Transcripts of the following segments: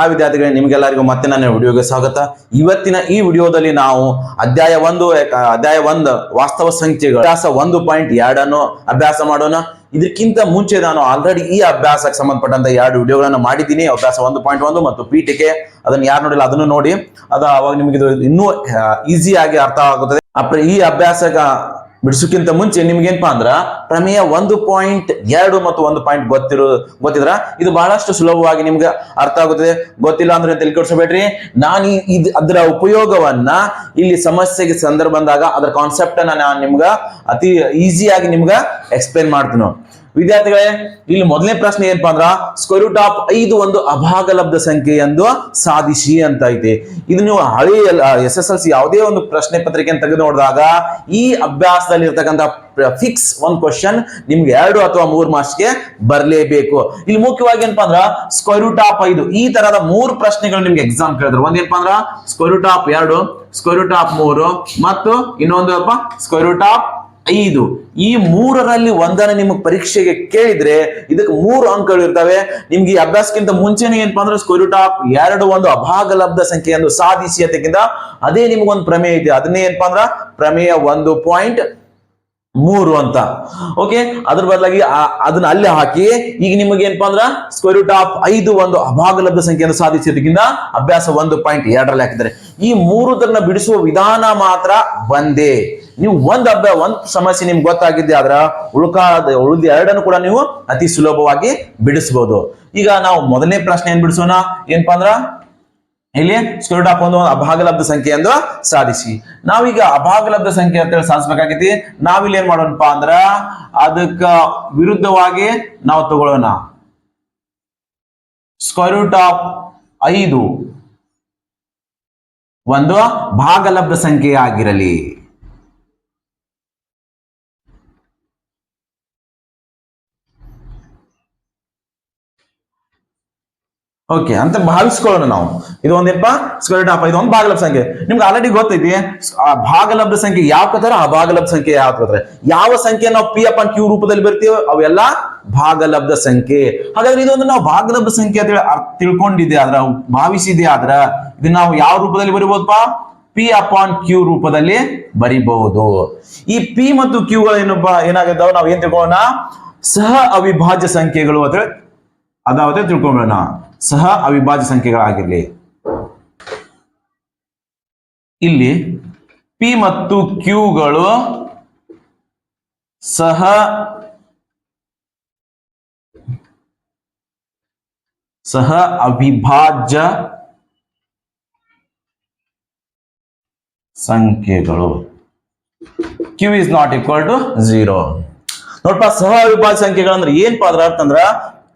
ಆ ವಿದ್ಯಾರ್ಥಿಗಳೇ, ನಿಮಗೆಲ್ಲರಿಗೂ ಮತ್ತೆ ನನ್ನ ವಿಡಿಯೋಗೆ ಸ್ವಾಗತ. ಇವತ್ತಿನ ಈ ವಿಡಿಯೋದಲ್ಲಿ ನಾವು ಅಧ್ಯಾಯ ಒಂದು ಅಧ್ಯಾಯ ಒಂದು ವಾಸ್ತವ ಸಂಖ್ಯೆಗಳು, ಅಭ್ಯಾಸ ಒಂದು ಪಾಯಿಂಟ್ ಎರಡನ್ನು ಅಭ್ಯಾಸ ಮಾಡೋಣ. ಇದಕ್ಕಿಂತ ಮುಂಚೆ ನಾನು ಆಲ್ರೆಡಿ ಈ ಅಭ್ಯಾಸಕ್ಕೆ ಸಂಬಂಧಪಟ್ಟಂತ ಎರಡು ವಿಡಿಯೋಗಳನ್ನು ಮಾಡಿದ್ದೀನಿ. ಅಭ್ಯಾಸ ಒಂದು ಪಾಯಿಂಟ್ ಒಂದು ಮತ್ತು ಪೀಠಿಕೆ. ಅದನ್ನು ಯಾರು ನೋಡಿಲ್ಲ, ಅದನ್ನು ನೋಡಿ. ಅದು ಅವಾಗ ನಿಮಗೆ ಇದು ಇನ್ನೂ ಈಸಿಯಾಗಿ ಅರ್ಥ ಆಗುತ್ತದೆ. ಅಪ್ರ ಈ ಅಭ್ಯಾಸಕ ಬಿಡಿಸೋಕ್ಕಿಂತ ಮುಂಚೆ ನಿಮ್ಗೇನಪ್ಪಾ ಅಂದ್ರ ಪ್ರಮೇಯ ಒಂದು ಪಾಯಿಂಟ್ ಎರಡು ಮತ್ತು ಒಂದು ಪಾಯಿಂಟ್ ಗೊತ್ತಿರೋ, ಗೊತ್ತಿದ್ರ? ಇದು ಬಹಳಷ್ಟು ಸುಲಭವಾಗಿ ನಿಮ್ಗೆ ಅರ್ಥ ಆಗುತ್ತದೆ. ಗೊತ್ತಿಲ್ಲ ಅಂದ್ರೆ ತಿಳ್ಕೊಡ್ಸಬೇಡ್ರಿ ನಾನು ಇದ್ ಅದರ ಉಪಯೋಗವನ್ನ ಇಲ್ಲಿ ಸಮಸ್ಯೆಗೆ ಸಂದರ್ಭ ಬಂದಾಗ ಅದರ ಕಾನ್ಸೆಪ್ಟ್ ನಾನು ನಿಮ್ಗ ಅತಿ ಈಸಿಯಾಗಿ ನಿಮ್ಗ ಎಕ್ಸ್ಪ್ಲೇನ್ ಮಾಡ್ತೀನಿ ವಿದ್ಯಾರ್ಥಿಗಳೇ, ಇಲ್ಲಿ ಮೊದಲನೇ ಪ್ರಶ್ನೆ ಏನಪ್ಪಾ ಅಂದ್ರ ಸ್ಕ್ವೇರ್ ರೂಟ್ ಆಫ್ ಐದು ಒಂದು ಅಭಾಗಲಬ್ಧ ಸಂಖ್ಯೆ ಎಂದು ಸಾಧಿಸಿ ಅಂತ ಐತಿ. ಇದು ನೀವು ಹಳೆಯ ಎಸ್ ಎಸ್ ಎಲ್ ಸಿ ಯಾವುದೇ ಒಂದು ಪ್ರಶ್ನೆ ಪತ್ರಿಕೆಯನ್ನು ತೆಗೆದು ನೋಡಿದಾಗ, ಈ ಅಭ್ಯಾಸದಲ್ಲಿ ಇರ್ತಕ್ಕಂಥ ಫಿಕ್ಸ್ ಒಂದು ಕ್ವಶನ್ ನಿಮ್ಗೆ ಎರಡು ಅಥವಾ ಮೂರು ಮಾರ್ಕ್ಸ್ಗೆ ಬರಲೇಬೇಕು. ಇಲ್ಲಿ ಮುಖ್ಯವಾಗಿ ಏನಪ್ಪಾ ಅಂದ್ರ ಸ್ಕ್ವೇರ್ ರೂಟ್ ಆಫ್ ಐದು, ಈ ತರದ ಮೂರು ಪ್ರಶ್ನೆಗಳು ನಿಮ್ಗೆ ಎಕ್ಸಾಮ್ ಕೇಳಿದ್ರು. ಒಂದೇನಪ್ಪಾ ಅಂದ್ರ ಸ್ಕ್ವೇರ್ ರೂಟ್ ಆಫ್ ಎರಡು ಸ್ಕ್ವೇರ್ ರೂಟ್ ಆಫ್ ಮೂರು, ಮತ್ತು ಇನ್ನೊಂದು ಅಪ್ಪ ಸ್ಕ್ವೇರ್ ರೂಟ್ ಆಫ್ ಐದು. ಈ ಮೂರರಲ್ಲಿ ಒಂದನ್ನ ನಿಮಗೆ ಪರೀಕ್ಷೆಗೆ ಕೇಳಿದ್ರೆ ಇದಕ್ಕೆ ಮೂರು ಅಂಕಗಳು ಇರ್ತವೆ. ನಿಮ್ಗೆ ಈ ಅಭ್ಯಾಸಕ್ಕಿಂತ ಮುಂಚೆನೆ ಏನಪ್ಪಾ ಅಂದ್ರೆ ಸ್ಕ್ವೇರ್ ಆಫ್ ಎರಡು ಒಂದು ಅಭಾಗಲಬ್ಧ ಸಂಖ್ಯೆಯನ್ನು ಸಾಧಿಸಿ ಅದಕ್ಕಿಂತ ಅದೇ ನಿಮ್ಗೊಂದು ಪ್ರಮೇಯ ಇದೆ. ಅದನ್ನೇ ಏನಪ್ಪಾ ಅಂದ್ರ ಪ್ರಮೇಯ ಒಂದು ಪಾಯಿಂಟ್ ಮೂರು ಅಂತ. ಓಕೆ ಅದ್ರ ಬದಲಾಗಿ ಅದನ್ನ ಅಲ್ಲಿ ಹಾಕಿ, ಈಗ ನಿಮಗೆ ಏನಪ್ಪಾ ಅಂದ್ರ ಸ್ಕ್ವೇರ್ ರೂಟ್ ಆಫ್ ಐದು ಒಂದು ಅಭಾಗಲಬ್ಧ ಸಂಖ್ಯೆಯನ್ನು ಸಾಧಿಸಿದ್ದಕ್ಕಿಂತ ಅಭ್ಯಾಸ ಒಂದು ಪಾಯಿಂಟ್ ಎರಡರಲ್ಲಿ ಹಾಕಿದ್ದಾರೆ. ಈ ಮೂರುದನ್ನ ಬಿಡಿಸುವ ವಿಧಾನ ಮಾತ್ರ ಒಂದೇ. ನೀವು ಒಂದ್ ಅಭ್ಯ, ಒಂದ್ ಸಮಸ್ಯೆ ನಿಮ್ಗೆ ಗೊತ್ತಾಗಿದ್ದೆ ಆದ್ರ ಉಳ್ಕಾದ, ಉಳಿದ ಎರಡನ್ನು ಕೂಡ ನೀವು ಅತಿ ಸುಲಭವಾಗಿ ಬಿಡಿಸಬಹುದು ಈಗ ನಾವು ಮೊದಲನೇ ಪ್ರಶ್ನೆ ಏನ್ ಬಿಡಿಸೋಣ? ಏನಪ್ಪಾ ಅಂದ್ರ ಇಲ್ಲಿ ಸ್ಕ್ವೇರ್ ಆಫ್ ಒಂದು ಅಭಾಗಲಬ್ಧ ಸಂಖ್ಯೆ ಎಂದು ಸಾಧಿಸಿ. ನಾವೀಗ ಅಭಾಗಲಬ್ಧ ಸಂಖ್ಯೆ ಅಂತ ಹೇಳಿ ಸಾಧಿಸ್ಬೇಕಾಗೈತಿ. ನಾವಿಲ್ಲಿ ಏನ್ ಮಾಡೋಣಪ್ಪ ಅಂದ್ರ ಅದಕ್ಕ ವಿರುದ್ಧವಾಗಿ ನಾವು ತಗೊಳ್ಳೋಣ. ಸ್ಕ್ವೇರ್ ಆಫ್ ಐದು. ಒಂದು ಭಾಗಲಬ್ಧ ಸಂಖ್ಯೆ ಆಗಿರಲಿ ಓಕೆ ಅಂತ ಭಾವಿಸ್ಕೊಳ್ಳೋಣ ನಾವು. ಇದು ಒಂದೇನಪ್ಪ ಸ್ಕ್ವೇರ್ ಆಫ್ ಇದು ಒಂದು ಭಾಗಲಬ್ಧ ಸಂಖ್ಯೆ. ನಿಮ್ಗೆ ಆಲ್ರೆಡಿ ಗೊತ್ತೈತಿ. ಆ ಭಾಗಲಬ್ಧ ಸಂಖ್ಯೆ ಯಾವ ಕತರ ಆ ಭಾಗಲಬ್ಧ ಸಂಖ್ಯೆ ಯಾವ ಕತರ ಯಾವ ಸಂಖ್ಯೆ ನಾವು ಪಿ ಅಪ್ ಕ್ಯೂ ರೂಪದಲ್ಲಿ ಬರ್ತೀವೋ ಅವೆಲ್ಲ ಭಾಗಲಬ್ಧ ಸಂಖ್ಯೆ. ಹಾಗಾದ್ರೆ ಇದೊಂದು ನಾವು ಭಾಗಲಬ್ಧ ಸಂಖ್ಯೆ ಅಂತ ತಿಳ್ಕೊಂಡಿದ್ದೆ ಆದ್ರ ಭಾವಿಸಿದೆ ಆದ್ರ ಇದನ್ನ ನಾವು ಯಾವ ರೂಪದಲ್ಲಿ ಬರಿಬಹುದಪ್ಪ ಪಿ ಅಪಾನ್ ಕ್ಯೂ ರೂಪದಲ್ಲಿ ಬರಿಬಹುದು ಈ ಪಿ ಮತ್ತು ಕ್ಯೂಗಳು ಏನಪ್ಪ ಏನಾಗಿದ್ದಾವ ನಾವು ಏನ್ ತಿಳ್ಕೊಳ್ಳೋಣ? ಸಹ ಅವಿಭಾಜ್ಯ ಸಂಖ್ಯೆಗಳು ಅಂತ ಅದಾವತ್ತೆ ತಿಳ್ಕೊಂಬಿಡೋಣ ಸಹ ಅವಿಭಾಜ್ಯ ಸಂಖ್ಯೆಗಳಾಗಿರಲಿ. ಇಲ್ಲಿ ಪಿ ಮತ್ತು ಕ್ಯೂಗಳು ಸಹ ಸಹ ಅವಿಭಾಜ್ಯ ಸಂಖ್ಯೆಗಳು. Q is not equal to zero ನೋಡಪ್ಪ ಸಹ ಅವಿಭಾಜ್ಯ ಸಂಖ್ಯೆಗಳಂದ್ರೆ ಏನ್ ಅದರ ಅರ್ಥ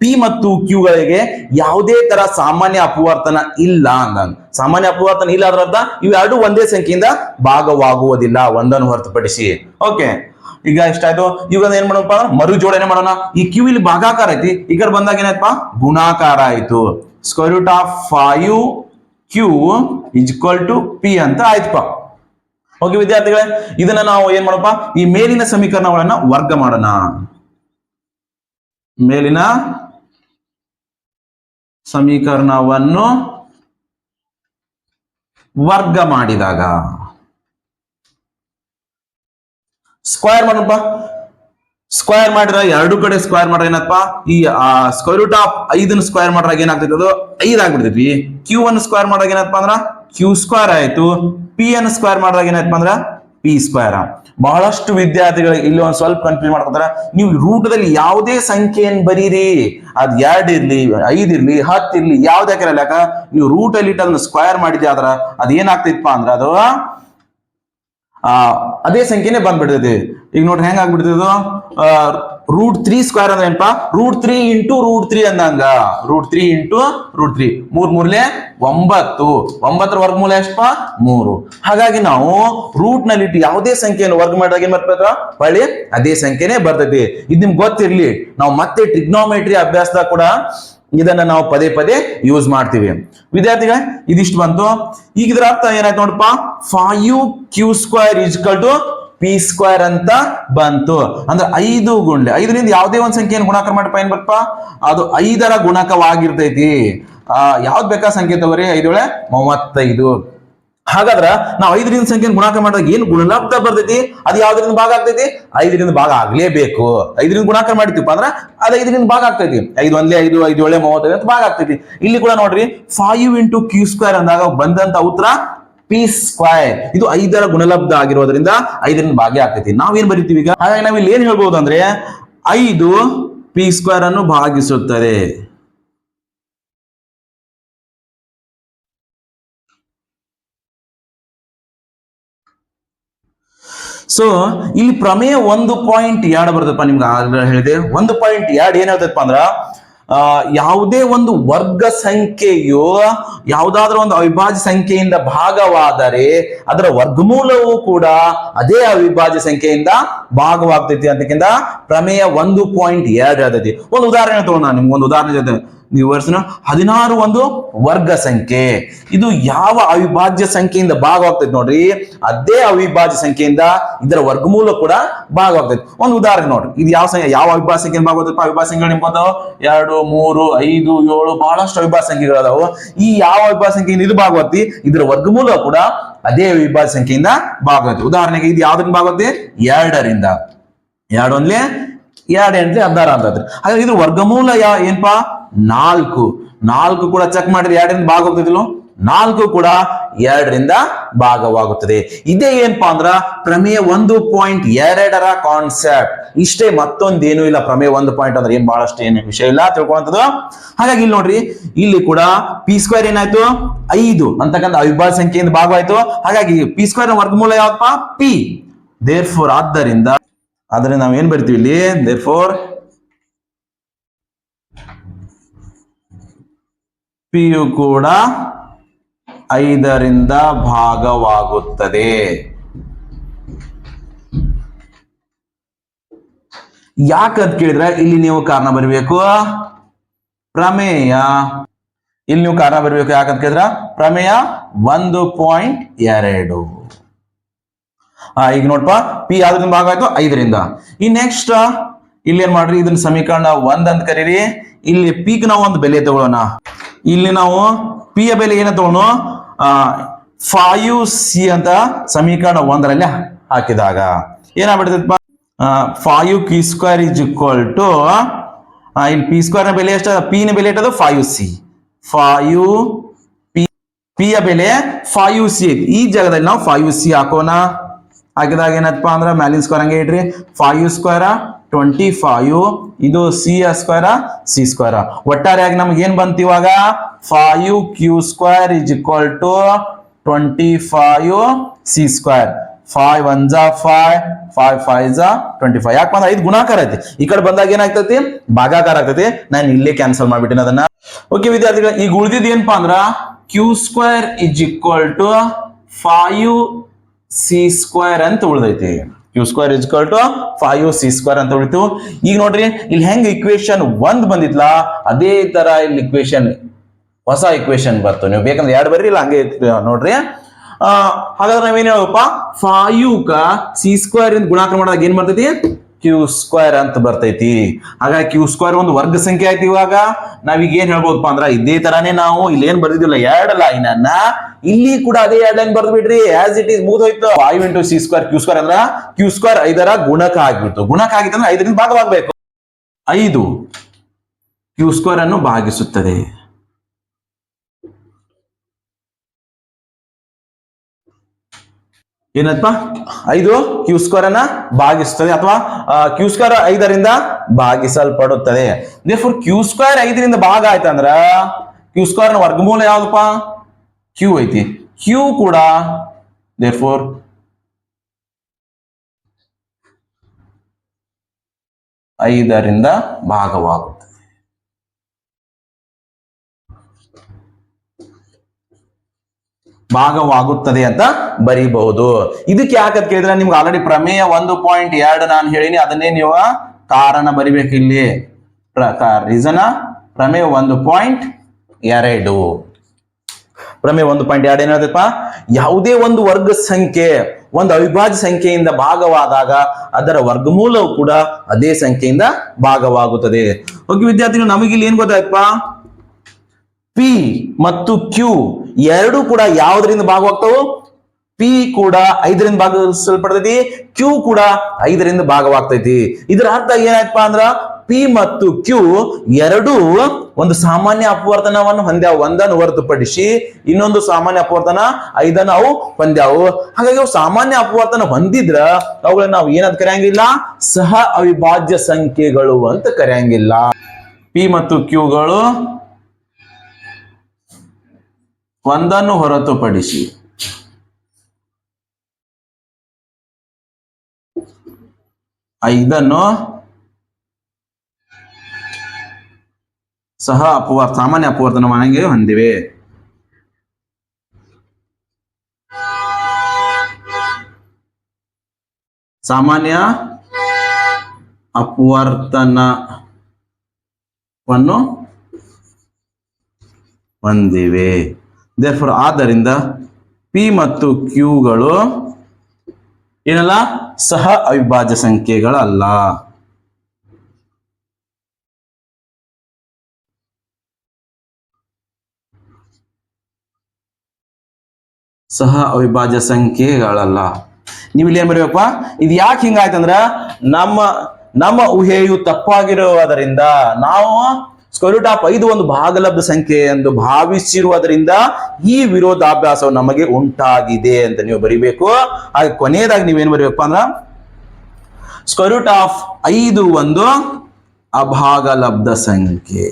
ಪಿ ಮತ್ತು ಕ್ಯೂಗಳಿಗೆ ಯಾವುದೇ ತರ ಸಾಮಾನ್ಯ ಅಪವರ್ತನ ಇಲ್ಲ ಅಂದಂಗ ಸಾಮಾನ್ಯ ಅಪವರ್ತನ ಇಲ್ಲ ಅದರ ಅರ್ಥ? ಇವೆರಡು ಒಂದೇ ಸಂಖ್ಯೆಯಿಂದ ಭಾಗವಾಗುವುದಿಲ್ಲ. ಒಂದನ್ನು ಹೊರತುಪಡಿಸಿ. ಓಕೆ ಈಗ ಎಷ್ಟಾಯ್ತು? ಇವಾಗ ಏನ್ ಮಾಡೋಣಪ್ಪ? ಮರು ಜೋಡಣೆ ಮಾಡೋಣ. ಈ ಕ್ಯೂ ಇಲ್ಲಿ ಭಾಗಾಕಾರ ಐತಿ. ಈಗ ಬಂದಾಗ ಏನಾಯ್ತಪ್ಪ? ಗುಣಾಕಾರ ಆಯ್ತು. Square root of five q equal to p ಅಂತ ಆಯ್ತಪ್ಪ. ಓಕೆ ವಿದ್ಯಾರ್ಥಿಗಳೇ, ಇದನ್ನ ನಾವು ಏನ್ ಮಾಡಪ್ಪ ಈ ಮೇಲಿನ ಸಮೀಕರಣಗಳನ್ನ ವರ್ಗ ಮಾಡೋಣ. ಮೇಲಿನ ಸಮೀಕರಣವನ್ನು ವರ್ಗ ಮಾಡಿದಾಗ. ಸ್ಕ್ವೇರ್ ಮಾಡಪ್ಪ ಸ್ಕ್ವೇರ್ ಮಾಡಿದ್ರೆ ಎರಡು ಕಡೆ ಸ್ಕ್ವೇರ್ ಮಾಡ್ರೆ ಏನಪ್ಪ? ಈ ಸ್ಕ್ವೇರ್ ರೂಟ್ ಆಫ್ ಐದನ್ನು ಸ್ಕ್ವೇರ್ ಮಾಡ್ರಾಗ ಏನಾಗ್ತೈತೆ ಅದು? ಐದ್ ಆಗ್ಬಿಡ್ತೈತಿ. ಕ್ಯೂ ಅನ್ನು ಸ್ಕ್ವೇರ್ ಮಾಡ್ರಾಗ ಏನಪ್ಪ ಅಂದ್ರ? ಕ್ಯೂ ಸ್ಕ್ವೇರ್ ಆಯ್ತು. ಪಿ ಅನ್ನು ಸ್ಕ್ವೇರ್ ಮಾಡ್ರಾಗ ಏನಪ್ಪ ಅಂದ್ರ? ಪಿ ಸ್ಕ್ವೇರ್ ಬಹಳಷ್ಟು ವಿದ್ಯಾರ್ಥಿಗಳಿಗೆ ಇಲ್ಲಿ ಒಂದು ಸ್ವಲ್ಪ ಕನ್ಫ್ಯೂಸ್ ಮಾಡ್ಕೊತಾರ ನೀವು ರೂಟದಲ್ಲಿ ಯಾವುದೇ ಸಂಖ್ಯೆಯನ್ನು ಬರೀರಿ. ಅದು ಎರಡು ಇರ್ಲಿ, ಐದ್ ಇರ್ಲಿ, ಹತ್ತು ಇರ್ಲಿ, ಯಾವ್ದು ಹಾಕಿರಲ್ಲ ನೀವು ರೂಟಲ್ಲಿ ಇಟ್ಟು ಅದನ್ನ ಸ್ಕ್ವೇರ್ ಮಾಡಿದ್ಯಾ ಆದ್ರ ಅದ್ ಏನಾಗ್ತೈತಿಪ್ಪ ಅಂದ್ರೆ ಅದು ಅದೇ ಸಂಖ್ಯೆನೆ ಬಂದ್ಬಿಡ್ತೈತಿ. ಈಗ ನೋಡ್ರಿ ಹೆಂಗ್ ಆಗ್ಬಿಡ್ತದ ರೂಟ್ ತ್ರೀ ಸ್ಕ್ವೇರ್ ಅಂದ್ರೆ ಏನಪ್ಪಾ? Root three into root three ಅಂದಂಗ. Root three into root three ಮೂರ್ ಮೂರ್ಲೆ ಒಂಬತ್ತು. ಒಂಬತ್ತರ ವರ್ಗಮೂಲ ಎಷ್ಟಪ್ಪ? ಮೂರು. ಹಾಗಾಗಿ ನಾವು ರೂಟ್ನಲ್ಲಿ ಇಟ್ಟು ಯಾವುದೇ ಸಂಖ್ಯೆಯನ್ನು ವರ್ಗ ಮಾಡಿದಾಗ ಏನ್ ಬರ್ತದ ಹೊಳ್ಳಿ ಅದೇ ಸಂಖ್ಯೆನೆ ಬರ್ತೈತಿ. ಇದ್ ನಿಮ್ಗೆ ಗೊತ್ತಿರ್ಲಿ, ನಾವು ಮತ್ತೆ ಟ್ರಿಗ್ನೋಮೆಟ್ರಿ ಅಭ್ಯಾಸದಾಗ ಕೂಡ ಇದನ್ನ ನಾವು ಪದೇ ಪದೇ ಯೂಸ್ ಮಾಡ್ತೀವಿ. ವಿದ್ಯಾರ್ಥಿಗಳೇ, ಇದಿಷ್ಟು ಬಂತು. ಈಗ ಇದರ ಅರ್ಥ ಏನಾಯ್ತು ನೋಡಪ್ಪ five q square is equal to p square ಅಂತ ಬಂತು. ಅಂದ್ರೆ ಐದು ಗುಂಡೆ ಐದರಿಂದ ಯಾವುದೇ ಒಂದು ಸಂಖ್ಯೆಯನ್ನು ಗುಣಾಕಾರ ಮಾಡಪ್ಪ ಏನ್ ಬರ್ಪ ಅದು ಐದರ ಗುಣಕವಾಗಿರ್ತೈತಿ. ಆ, ಯಾವ್ದು ಬೇಕಾ ಸಂಖ್ಯೆ ತಗೋರಿ ಐದೊಳೆ ಮೂವತ್ತೈದು. ಹಾಗಾದ್ರ ನಾವು ಐದರಿಂದ ಸಂಖ್ಯೆ ಗುಣಾಕಾರ ಮಾಡಿದಾಗ ಏನು ಗುಣಲಬ್ಧ ಬರ್ತೈತಿ? ಅದು ಯಾವ್ದರಿಂದ ಭಾಗ ಆಗ್ತೈತಿ? ಐದರಿಂದ ಭಾಗ ಆಗ್ಲೇಬೇಕು. ಐದರಿಂದ ಗುಣಾಕಾರ ಮಾಡಿತೀವಪ್ಪ ಅಂದ್ರ ಅದು ಐದರಿಂದ ಭಾಗ ಆಗ್ತೈತಿ. ಐದು ಒಂದೇ ಐದು ಐದು ಏಳೆ ಮೂವತ್ತೈದು ಅಂತ ಭಾಗ ಆಗ್ತೈತಿ. ಇಲ್ಲಿ ಕೂಡ ನೋಡ್ರಿ ಫೈವ್ ಇಂಟು ಕ್ಯೂ ಸ್ಕ್ವೇರ್ ಅಂದಾಗ ಬಂದಂತ ಉತ್ತರ ಪಿ ಸ್ಕ್ವೈರ್ ಇದು ಐದರ ಗುಣಲಬ್ಧ ಆಗಿರೋದ್ರಿಂದ ಐದರಿಂದ ಭಾಗ ಆಗ್ತೈತಿ. ನಾವೇನ್ ಬರೀತೀವಿ ಈಗ? ಹಾಗಾಗಿ ನಾವ್ ಇಲ್ಲಿ ಏನ್ ಹೇಳ್ಬೋದು ಅಂದ್ರೆ ಐದು ಪಿ ಸ್ಕ್ವೇರ್ ಅನ್ನು ಭಾಗಿಸುತ್ತದೆ. ಸೊ ಇಲ್ಲಿ ಪ್ರಮೇಯ ಒಂದು ಪಾಯಿಂಟ್ ಎರಡು ಬರ್ತದಪ್ಪ ನಿಮ್ಗೆ ಹೇಳಿದೆ. ಒಂದು ಪಾಯಿಂಟ್ ಎರಡು ಏನ್ ಹೇಳ್ತದಪ್ಪ ಅಂದ್ರ ಯಾವುದೇ ಒಂದು ವರ್ಗ ಸಂಖ್ಯೆಯು ಯಾವುದಾದ್ರೂ ಒಂದು ಅವಿಭಾಜ್ಯ ಸಂಖ್ಯೆಯಿಂದ ಭಾಗವಾದರೆ ಅದರ ವರ್ಗಮೂಲವೂ ಕೂಡ ಅದೇ ಅವಿಭಾಜ್ಯ ಸಂಖ್ಯೆಯಿಂದ ಭಾಗವಾಗ್ತೈತಿ. ಅಂತಕ್ಕಿಂತ ಪ್ರಮೇಯ ಒಂದು ಪಾಯಿಂಟ್ ಎರಡು ಹೇಳ್ತೈತಿ ಒಂದು ಉದಾಹರಣೆ ತಗೊಂಡ ನಿಮ್ಗೆ ಒಂದು ಉದಾಹರಣೆ ಜೊತೆ. ನೀವು ವರ್ಷನ ಹದಿನಾರು ಒಂದು ವರ್ಗ ಸಂಖ್ಯೆ. ಇದು ಯಾವ ಅವಿಭಾಜ್ಯ ಸಂಖ್ಯೆಯಿಂದ ಭಾಗವಾಗ್ತೈತಿ ನೋಡ್ರಿ? ಅದೇ ಅವಿಭಾಜ್ಯ ಸಂಖ್ಯೆಯಿಂದ ಇದರ ವರ್ಗಮೂಲ ಕೂಡ ಭಾಗವಾಗ್ತೈತಿ. ಒಂದು ಉದಾಹರಣೆ ನೋಡ್ರಿ. ಇದು ಯಾವ ಸಂಖ್ಯೆ? ಯಾವ ಅವಿಭಾಜ್ಯ ಸಂಖ್ಯೆಯಿಂದ ಭಾಗವತ್ತಪ್ಪ ಅವಿಭಾಜ್ಯ ಸಂಖ್ಯೆಗಳು ನಿಮ್ಗೆ ಗೊತ್ತಾವ ಎರಡು, ಮೂರು, ಐದು, ಏಳು ಬಹಳಷ್ಟು ಅವಿಭಾಜ್ಯ ಸಂಖ್ಯೆಗಳು ಅದಾವು ಈ ಯಾವ ಅವಿಭಾಜ್ಯ ಸಂಖ್ಯೆಯಿಂದ ಇದು ಭಾಗವತಿ ಇದರ ವರ್ಗಮೂಲ ಕೂಡ ಅದೇ ಅವಿಭಾಜ್ಯ ಸಂಖ್ಯೆಯಿಂದ ಭಾಗವತಿ ಉದಾಹರಣೆಗೆ ಇದು ಯಾವ್ದನ್ನ ಭಾಗವತಿ ಎರಡರಿಂದ. ಎರಡು ಒಂದ್ಲೆ ಎರಡು ಎಂಟ್ಲಿ ಹದಿನಾರು ಅಂತ ಹಾಗಾದ್ರೆ ಇದು ವರ್ಗಮೂಲ ಯಾ ಏನ್ಪಾ? ನಾಲ್ಕು. ನಾಲ್ಕು ಕೂಡ ಚೆಕ್ ಮಾಡಿದ್ರೆ ಎರಡರಿಂದ ಭಾಗ ಹೋಗ್ತಿದ್ಲು ನಾಲ್ಕು ಕೂಡ ಎರಡರಿಂದ ಭಾಗವಾಗುತ್ತದೆ. ಇದೇ ಏನಪ್ಪಾ ಅಂದ್ರ ಪ್ರಮೇಯ ಒಂದು ಪಾಯಿಂಟ್ ಎರಡರ ಕಾನ್ಸೆಪ್ಟ್ ಇಷ್ಟೇ ಮತ್ತೊಂದೇನು ಇಲ್ಲ. ಪ್ರಮೇಯ ಒಂದು ಪಾಯಿಂಟ್ ಅಂದ್ರೆ ಏನ್ ಬಹಳಷ್ಟು ಏನು ವಿಷಯ ಇಲ್ಲ ತಿಳ್ಕೊಂತದ್ದು ಹಾಗಾಗಿ ಇಲ್ಲಿ ನೋಡ್ರಿ, ಇಲ್ಲಿ ಕೂಡ ಪಿ ಸ್ಕ್ವೇರ್ ಏನಾಯ್ತು? ಐದು. ಅಂತಕ್ಕಂಥ ಅವಿಭಾಜ್ಯ ಸಂಖ್ಯೆಯಿಂದ ಭಾಗವಾಯ್ತು. ಹಾಗಾಗಿ ಪಿ ಸ್ಕ್ವೇರ್ ವರ್ಗಮೂಲ ಯಾವಪ್ಪ ಪಿ ದೇರ್ ಫೋರ್ ಆದ್ದರಿಂದ ಆದ್ರೆ ನಾವ್ ಏನ್ ಬರ್ತೀವಿ ಇಲ್ಲಿ? ದೇರ್ ಫೋರ್ ಪಿ ಯು ಕೂಡ ಐದರಿಂದ ಭಾಗವಾಗುತ್ತದೆ. ಯಾಕಂತ ಕೇಳಿದ್ರೆ ಇಲ್ಲಿ ನೀವು ಕಾರಣ ಬರಬೇಕು? ಪ್ರಮೇಯ. ಇಲ್ಲಿ ನೀವು ಕಾರಣ ಬರಬೇಕು ಯಾಕಂತ ಕೇಳಿದ್ರ? ಪ್ರಮೇಯ ಒಂದು ಪಾಯಿಂಟ್ ಎರಡು. ಈಗ ನೋಡ್ಪ, ಪಿ ಯಾವ್ದ್ರಿಂದ ಭಾಗ ಆಯ್ತು ಐದರಿಂದ. ಈ ನೆಕ್ಸ್ಟ್ ಇಲ್ಲಿ ಏನ್ ಮಾಡ್ರಿ? ಇದನ್ನ ಸಮೀಕರಣ ಒಂದ್ ಅಂತ ಕರೀರಿ. ಇಲ್ಲಿ ಪಿಗ್ ನಾವು ಒಂದು ಬೆಲೆ ತಗೊಳ್ಳೋಣ. ಇಲ್ಲಿ ನಾವು ಪಿ ಯ ಬೆಲೆ ಏನ ತಗೊಂಡು? ಫೈವ್ ಸಿ ಅಂತ ಸಮೀಕರಣ ಒಂದರಲ್ಲಿ ಹಾಕಿದಾಗ ಏನಾಗ್ಬಿಡ್ತೈತಪ್ಪ? Five q square is equal to ಇಲ್ಲಿ ಪಿ ಸ್ಕ್ವೇರ್ನ ಬೆಲೆ ಎಷ್ಟು? ಪಿ ನ ಬೆಲೆ ಎಷ್ಟದು? Five c five p p ಯ ಬೆಲೆ ಫೈವ್ ಸಿ ಐತಿ. ಈ ಜಾಗದಲ್ಲಿ ನಾವು ಫೈವ್ ಸಿ ಹಾಕೋಣ. ಹಾಕಿದಾಗ ಏನಪ್ಪ ಅಂದ್ರೆ ಮ್ಯಾಲಿನ ಸ್ಕ್ವೇರ್ ಹಂಗೆ ಇಡ್ರಿ. ಫೈವ್ ಸ್ಕ್ವೇರ ಟ್ವೆಂಟಿ ಫೈವ್ ಇದು ಸಿ ಸ್ಕ್ವೇರ ಸಿ ಸ್ಕ್ವೇರ ಒಟ್ಟಾರೆಯಾಗಿ ನಮ್ಗೆ ಏನ್ ಬಂತು ಇವಾಗ? Five q square is equal to twenty five c square five one ಜಾ ಫೈವ್ ಫೈವ್ ಫೈವ್ ಜಾ ಟ್ವೆಂಟಿ ಫೈವ್ ಯಾಕಂದ್ರೆ ಐದು ಗುಣಾಕಾರ ಐತಿ. ಈ ಕಡೆ ಬಂದಾಗ ಏನಾಗ್ತೈತಿ? ಭಾಗಾಕಾರ ಆಗ್ತೈತಿ. ನಾನು ಇಲ್ಲೇ ಕ್ಯಾನ್ಸಲ್ ಮಾಡ್ಬಿಟ್ಟಿನ ಅದನ್ನ. ಓಕೆ ವಿದ್ಯಾರ್ಥಿಗಳ, ಈಗ ಉಳಿದಿದ್ದು ಏನಪ್ಪಾ ಅಂದ್ರ? Q square is equal to five c square ಅಂತ ಉಳಿದೈತಿ. Q square is to five c square ಅಂತ ಉಳಿತು ಈಗ ನೋಡ್ರಿ, ಇಲ್ಲಿ ಹೆಂಗ್ ಇಕ್ವೇಶನ್ ಒಂದ್ ಬಂದಿತ್ಲ? ಅದೇ ತರ ಇಲ್ಲಿ ಇಕ್ವೇಶನ್ ಹೊಸ ಇಕ್ವೇಶನ್ ಬರ್ತು ನೀವು ಬೇಕಂದ್ರೆ ಎರಡು ಬರ್ರಿ, ಇಲ್ಲ ಹಂಗೆ ನೋಡ್ರಿ. ಹಾಗಾದ್ರೆ ನಾವೇನ್ ಹೇಳಪ್ಪ ಫೈವ್ ಕ ಸಿ ಸ್ಕ್ವೇರ್ ಇಂದ ಗುಣಾಕಾರ ಮಾಡಿದಾಗ ಏನ್ ಬರ್ತೈತಿ? ಕ್ಯೂ ಸ್ಕ್ವೇರ್ ಅಂತ ಬರ್ತೈತಿ. ಹಾಗಾಗಿ ಕ್ಯೂ ಸ್ಕ್ವೇರ್ ಒಂದು ವರ್ಗ ಸಂಖ್ಯೆ ಆಯ್ತು ಇವಾಗ. ನಾವೀಗ ಏನ್ ಹೇಳ್ಬೋದಪ್ಪ ಅಂದ್ರೆ, ಇದೇ ತರಾನೇ ನಾವು ಇಲ್ಲಿ ಏನ್ ಬರ್ದಿದ್ದಿಲ್ಲ. ಎರಡು ಲೈನ್ ಅನ್ನ ಇಲ್ಲಿ ಕೂಡ ಅದೇ ಎರಡ್ ಲೈನ್ ಬರ್ದು ಬಿಡ್ರಿ ಆಸ್ ಇಟ್ ಈಸ್ ಮುಗಿದೋಯ್ತು five into c square q square ಅಂದ್ರ ಕ್ಯೂ ಸ್ಕ್ವೇರ್ ಐದರ ಗುಣಕ ಆಗ್ಬಿಡ್ತು. ಗುಣಕ ಆಗಿತ್ತಂದ್ರೆ ಐದರಿಂದ ಭಾಗವಾಗಬೇಕು. ಐದು ಕ್ಯೂ ಸ್ಕ್ವೇರ್ ಅನ್ನು ಭಾಗಿಸುತ್ತದೆ. ಏನಪ್ಪ? ಐದು ಕ್ಯೂ ಸ್ಕ್ವೇರ್ ಅನ್ನ ಭಾಗಿಸುತ್ತದೆ ಅಥವಾ ಕ್ಯೂ ಸ್ಕ್ವೇರ್ ಐದರಿಂದ ಭಾಗಿಸಲ್ಪಡುತ್ತದೆ. ಕ್ಯೂ ಸ್ಕ್ವೇರ್ ಐದರಿಂದ ಭಾಗ ಆಯ್ತಂದ್ರ ಕ್ಯೂ ಸ್ಕ್ವೇರ್ ವರ್ಗಮೂಲ ಯಾವ್ದಪ್ಪ? ಕ್ಯೂ ಐತಿ. ಕ್ಯೂ ಕೂಡ ಫೋರ್ ಐದರಿಂದ ಭಾಗವಾಗುತ್ತದೆ. ಭಾಗವಾಗುತ್ತದೆ ಅಂತ ಬರೀಬಹುದು. ಇದಕ್ಕೆ ಯಾಕಂತ ಕೇಳಿದ್ರೆ ನಿಮ್ಗೆ ಆಲ್ರೆಡಿ ಪ್ರಮೇಯ ಒಂದು ಪಾಯಿಂಟ್ ಎರಡು ನಾನು ಹೇಳಿನಿ, ಅದನ್ನೇ ನೀವು ಕಾರಣ ಬರಿಬೇಕು ಇಲ್ಲಿ ರೀಸನ ಪ್ರಮೇಯ ಒಂದು ಪಾಯಿಂಟ್ ಎರಡು. ಪ್ರಮೇಯ ಒಂದು ಪಾಯಿಂಟ್ ಎರಡು ಏನಾದಪ್ಪ ಯಾವುದೇ ಒಂದು ವರ್ಗ ಸಂಖ್ಯೆ, ಒಂದು ಅವಿಭಾಜ್ಯ ಸಂಖ್ಯೆಯಿಂದ ಭಾಗವಾದಾಗ ಅದರ ವರ್ಗಮೂಲವು ಕೂಡ ಅದೇ ಸಂಖ್ಯೆಯಿಂದ ಭಾಗವಾಗುತ್ತದೆ. ಓಕೆ ವಿದ್ಯಾರ್ಥಿಗಳು ನಮಗೆ ಇಲ್ಲಿ ಏನ್ ಗೊತ್ತಾಯ್ತಪ್ಪ? ಪಿ ಮತ್ತು ಕ್ಯೂ ಎರಡು ಕೂಡ ಯಾವುದರಿಂದ ಭಾಗವಾಗ್ತಾವು? ಪಿ ಕೂಡ ಐದರಿಂದ ಭಾಗಿಸಲ್ಪಡ್ತೈತಿ ಕ್ಯೂ ಕೂಡ ಐದರಿಂದ ಭಾಗವಾಗ್ತೈತಿ. ಇದರ ಅರ್ಥ ಏನಾಯ್ತಪ್ಪ ಅಂದ್ರ ಪಿ ಮತ್ತು ಕ್ಯೂ ಎರಡೂ ಒಂದು ಸಾಮಾನ್ಯ ಅಪವರ್ತನವನ್ನು ಹೊಂದ್ಯಾವ. ಒಂದನ್ನು ಹೊರತುಪಡಿಸಿ ಇನ್ನೊಂದು ಸಾಮಾನ್ಯ ಅಪವರ್ತನ ಐದನ್ನು ಅವು ಹೊಂದ್ಯಾವು. ಹಾಗಾಗಿ ಅವು ಸಾಮಾನ್ಯ ಅಪವರ್ತನ ಹೊಂದಿದ್ರ ಅವುಗಳನ್ನ ನಾವು ಏನಂತ ಕರೆಯಂಗಿಲ್ಲ? ಸಹ ಅವಿಭಾಜ್ಯ ಸಂಖ್ಯೆಗಳು ಅಂತ ಕರೆಯಂಗಿಲ್ಲ. ಪಿ ಮತ್ತು ಕ್ಯೂಗಳು ಒಂದನ್ನು ಹೊರತುಪಡಿಸಿ. ಐದನ್ನು ಸಹ ಅಪವರ್ ಸಾಮಾನ್ಯ ಅಪವರ್ತನವಾಗಿ ಹೊಂದಿವೆ. ಸಾಮಾನ್ಯ ಅಪವರ್ತನವನ್ನು ಹೊಂದಿವೆ. ದೇಫರ್ ಆದ್ದರಿಂದ ಪಿ ಮತ್ತು ಕ್ಯೂಗಳು ಏನಲ್ಲ? ಸಹ ಅವಿಭಾಜ್ಯ ಸಂಖ್ಯೆಗಳಲ್ಲ. ಸಹ ಅವಿಭಾಜ್ಯ ಸಂಖ್ಯೆಗಳಲ್ಲ. ನೀವು ಇಲ್ಲಿ ಏನ್ ಬರೀಬೇಕಪ್ಪ? ಇದು ಯಾಕೆ ಹಿಂಗಾಯ್ತಂದ್ರ ನಮ್ಮ ನಮ್ಮ ಊಹೆಯು ತಪ್ಪಾಗಿರೋದರಿಂದ ನಾವು ಸ್ಕ್ವೇರ್ ಆಫ್ ಐದು ಒಂದು ಭಾಗಲಬ್ಧ ಸಂಖ್ಯೆ ಎಂದು ಭಾವಿಸಿರುವುದರಿಂದ ಈ ವಿರೋಧಾಭ್ಯಾಸವು ನಮಗೆ ಉಂಟಾಗಿದೆ ಅಂತ ನೀವು ಬರಿಬೇಕು. ಹಾಗೆ ಕೊನೆಯದಾಗಿ ನೀವೇನು ಬರೀಬೇಕು ಅಂದ್ರ ಸ್ಕ್ವೇರ್ ರೂಟ್ ಆಫ್ ಐದು ಒಂದು ಅಭಾಗಲಬ್ಧ ಸಂಖ್ಯೆ.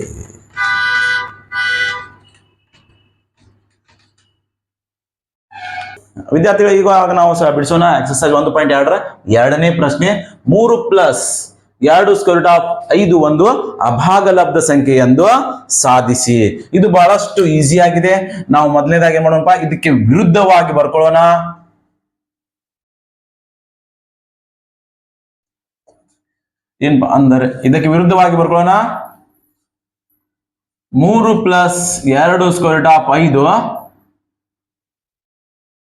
ವಿದ್ಯಾರ್ಥಿಗಳು, ಈಗ ನಾವು ಬಿಡಿಸೋಣ. ಎಕ್ಸಸೈಜ್ ಒಂದು ಪಾಯಿಂಟ್ ಎರಡರ ಎರಡನೇ ಪ್ರಶ್ನೆ ಮೂರು ಪ್ಲಸ್ ಎರಡು ಸ್ಕ್ವೇರ್ ಆಫ್ ಐದು ಒಂದು ಅಭಾಗಲಬ್ಧ ಸಂಖ್ಯೆ ಎಂದು ಸಾಧಿಸಿ. ಇದು ಬಹಳಷ್ಟು ಈಸಿ ಆಗಿದೆ. ನಾವು ಮೊದಲನೇದಾಗಿ ಮಾಡೋಣಪ್ಪ. ಇದಕ್ಕೆ ವಿರುದ್ಧವಾಗಿ ಬರ್ಕೊಳ್ಳೋಣ. ಏನ್ ಅಂದರೆ ಇದಕ್ಕೆ ವಿರುದ್ಧವಾಗಿ ಬರ್ಕೊಳ್ಳೋಣ. ಮೂರು ಪ್ಲಸ್ ಎರಡು ಸ್ಕ್ವೇರ್ ಆಫ್ ಐದು